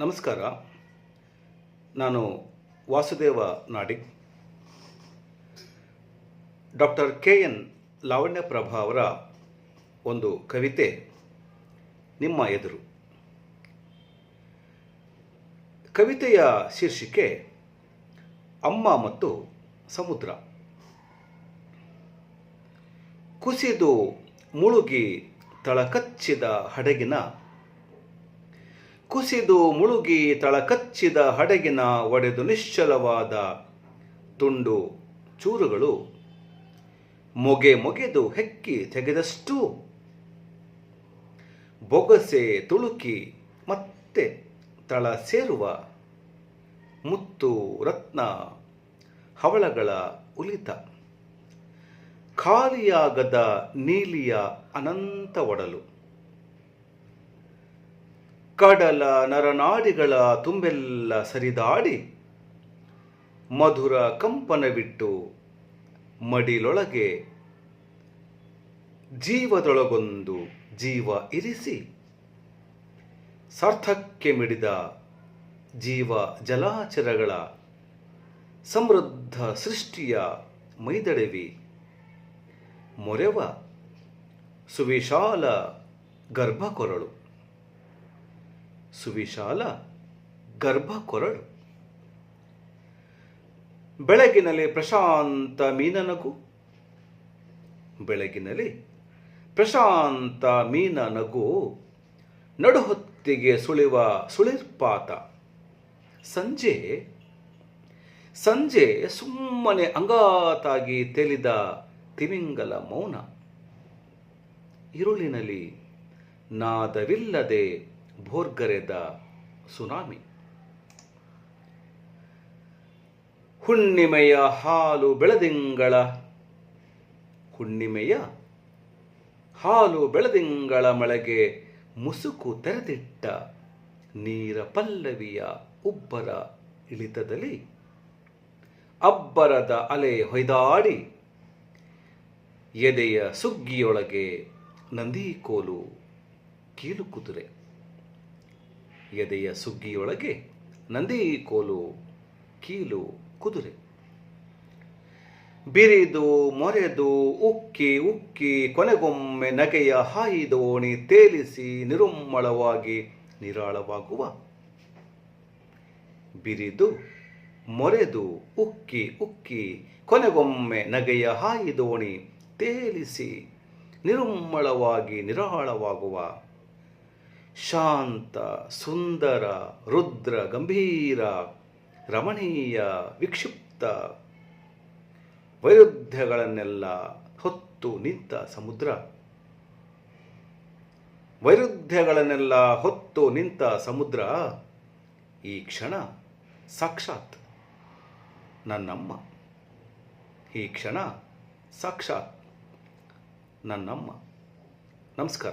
ನಮಸ್ಕಾರ. ನಾನು Vasudeva Nadig doctor K N Lavanyaprabha ಅವರ ಒಂದು ಕವಿತೆ, ನಿಮ್ಮ ಎದುರು. ಕವಿತೆಯ ಶೀರ್ಷಿಕೆ, ಅಮ್ಮ ಮತ್ತು ಸಮುದ್ರ. ಕುಸಿದು ಮುಳುಗಿ ತಳಕಚ್ಚಿದ ಹಡಗಿನ ಕುಸಿದು ಮುಳುಗಿ ತಳಕಚ್ಚಿದ ಹಡಗಿನ ಒಡೆದು ನಿಶ್ಚಲವಾದ ತುಂಡು ಚೂರುಗಳು ಮೊಗೆ ಮೊಗೆದು ಹೆಕ್ಕಿ ತೆಗೆದಷ್ಟು ಬೊಗಸೆ ತುಳುಕಿ ಮತ್ತೆ ತಳ ಸೇರುವ ಮುತ್ತು ರತ್ನ ಹವಳಗಳ ಉಲಿತ. ಖಾಲಿಯಾಗದ ನೀಲಿಯ ಅನಂತ ಒಡಲು. ಕಡಲ ನರನಾಡಿಗಳ ತುಂಬೆಲ್ಲ ಸರಿದಾಡಿ ಮಧುರ ಕಂಪನವಿಟ್ಟು ಮಡಿಲೊಳಗೆ ಜೀವದೊಳಗೊಂದು ಜೀವ ಇರಿಸಿ ಸಾರ್ಥಕ್ಕೆ ಮಿಡಿದ ಜೀವ ಜಲಾಚರಗಳ ಸಮೃದ್ಧ ಸೃಷ್ಟಿಯ ಮೈದಡವಿ ಮೊರೆವ ಸುವಿಶಾಲ ಗರ್ಭಕೊರಳು. ಸುವಿಶಾಲ ಗರ್ಭಕೊರಳು. ಬೆಳಗಿನಲ್ಲಿ ಪ್ರಶಾಂತ ಮೀನನಗು. ಬೆಳಗಿನಲ್ಲಿ ಪ್ರಶಾಂತ ಮೀನ ನಗು ನಡುಹೊತ್ತಿಗೆ ಸುಳಿವ ಸುಳಿರ್ಪಾತ. ಸಂಜೆ ಸಂಜೆ ಸುಮ್ಮನೆ ಅಂಗಾತಾಗಿ ತೇಲಿದ ತಿಮಿಂಗಲ ಮೌನ. ಇರುಳಿನಲ್ಲಿ ನಾದವಿಲ್ಲದೆ ಭೋರ್ಗರೆದ ಸುನಾಮಿ. ಹುಣ್ಣಿಮೆಯ ಹಾಲು ಬೆಳದಿಂಗಳ. ಹುಣ್ಣಿಮೆಯ ಹಾಲು ಬೆಳದಿಂಗಳ ಮಳೆಗೆ ಮುಸುಕು ತೆರೆದಿಟ್ಟ ನೀರ ಪಲ್ಲವಿಯ ಉಬ್ಬರ ಇಳಿತದಲ್ಲಿ ಅಬ್ಬರದ ಅಲೆ ಹೊಯ್ದಾಡಿ ಎದೆಯ ಸುಗ್ಗಿಯೊಳಗೆ ನಂದಿಕೋಲು ಕೀಲು ಕುದುರೆ. ಎದೆಯ ಸುಗ್ಗಿಯೊಳಗೆ ನಂದಿ ಕೋಲು, ಕೀಲು, ಕುದುರೆ. ಬಿರಿದು, ಮೊರೆದು, ಉಕ್ಕಿ ಉಕ್ಕಿ, ಕೊನೆಗೊಮ್ಮೆ ನಗೆಯ ಹಾಯಿದೋಣಿ ತೇಲಿಸಿ ನಿರುಮ್ಮಳವಾಗಿ ನಿರಾಳವಾಗುವ. ಬಿರಿದು, ಮೊರೆದು, ಉಕ್ಕಿ ಉಕ್ಕಿ, ಕೊನೆಗೊಮ್ಮೆ ನಗೆಯ ಹಾಯಿದೋಣಿ ತೇಲಿಸಿ ನಿರುಮ್ಮಳವಾಗಿ ನಿರಾಳವಾಗುವ. ಶಾಂತ, ಸುಂದರ, ರುದ್ರ, ಗಂಭೀರ, ರಮಣೀಯ, ವಿಕ್ಷಿಪ್ತ. ವೈರುಧ್ಯಗಳನ್ನೆಲ್ಲ ಹೊತ್ತು ನಿಂತ ಸಮುದ್ರ. ವೈರುಧ್ಯಗಳನ್ನೆಲ್ಲ ಹೊತ್ತು ನಿಂತ ಸಮುದ್ರ ಈ ಕ್ಷಣ ಸಾಕ್ಷಾತ್ ನನ್ನಮ್ಮ. ಈ ಕ್ಷಣ ಸಾಕ್ಷಾತ್ ನನ್ನಮ್ಮ. ನಮಸ್ಕಾರ.